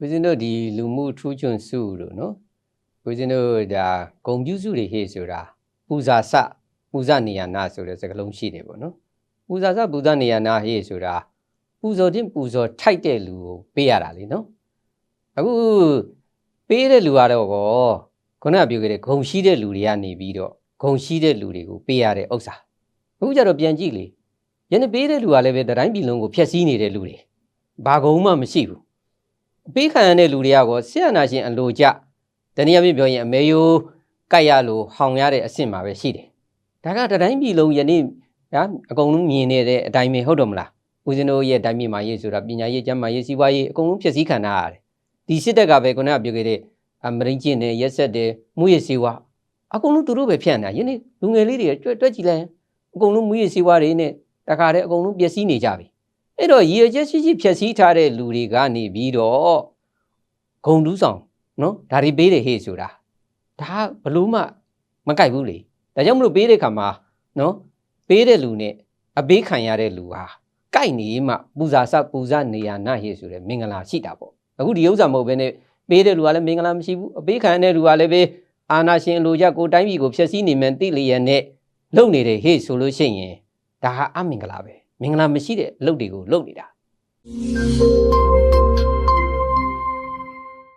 ဦးဇင်းတို့ဒီလူမှုထူးချွန်စုလို့နော်ဦးဇင်းတို့ဒါဂုံပြုစုတွေဟေ့ဆိုတာပူဇာစပူဇာနေယနာဆိုတဲ့စကားလုံးရှိတယ်ပေါ့နော်ပူဇာစပူဇာနေယနာဟေ့ဆိုတာပူဇော်ခြင်းပူဇော်ထိုက်တဲ့လူကိုပေးရတာလေနော်အခုပေးတဲ့လူကတော့ကောခုနကပြောခဲ့တဲ့ဂုံရှိတဲ့လူတွေကနေပြီးတော့ဂုံရှိတဲ့လူတွေကိုပေးရတဲ့ဥစ္စာအခုကျတော့ပြန်ကြည့်လေယနေ့ပေးတဲ့လူကလည်းပဲတတိုင်းပြည်လုံးကိုဖျက်ဆီးနေတဲ့လူတွေဘာဂုံမှမရှိဘူး အပေးခံရတဲ့လူတွေကကောဆရာနာရှင်အလိုကြတနည်းအားဖြင့်ပြောရင်အမေယိုးကြိုက်ရလို့ဟောင်ရတဲ့အဆင့်မှာပဲရှိတယ်။ဒါကတတိုင်းပြည်လုံးယနေ့ဟာအကုန်လုံးမြင်နေတဲ့အတိုင်းပဲဟုတ်တယ်မလား။ဦးဇင်းတို့ရဲ့တိုင်းပြည်မှာရေးဆိုတာပညာရေးကျမ်းမာရေးစီးပွားရေးအကုန်လုံးဖြစ်စည်းခံရရတယ်။ဒီစစ်တပ်ကပဲခုနကပြောခဲ့တဲ့အမရင်းကျင်းနဲ့ရက်ဆက်တယ်မှုရစီဝါအကုန်လုံးသူတို့ပဲဖြန့်နေတာယနေ့လူငယ်လေးတွေတွက်တွက်ကြည့်လိုက်ရင်အကုန်လုံးမှုရစီဝါတွေနဲ့တခါတည်းအကုန်လုံးပျက်စီးနေကြပြီ။ အဲ့တော့ရည်ရွယ်ချက်ရှိရှိဖြည့်ဆည်းထားတဲ့လူတွေကနေပြီးတော့ဂုံတူးဆောင်နော်ဒါတွေပေးတယ်ဟေ့ဆိုတာဒါဘလို့မှမကြိုက်ဘူးလေဒါကြောင့်မလို့ပေးတဲ့ခါမှာနော်ပေးတဲ့လူနဲ့အပေးခံရတဲ့လူဟာကြိုက်နေမှပူဇာစပူဇာနေရနာဟေ့ဆိုတဲ့မင်္ဂလာရှိတာပေါ့အခုဒီဥစ္စာမဟုတ်ဘဲနဲ့ပေးတဲ့လူကလည်းမင်္ဂလာမရှိဘူးအပေးခံရတဲ့လူကလည်းပဲအာနာရှင်အလိုကြကိုတိုင်းပြည်ကိုဖျက်ဆီးနေမှန်းသိလျက်နဲ့လုပ်နေတယ်ဟေ့ဆိုလို့ရှိရင်ဒါဟာအမင်္ဂလာပဲ မင်္ဂလာမရှိတဲ့အလုပ်တွေကိုလုပ်နေတာ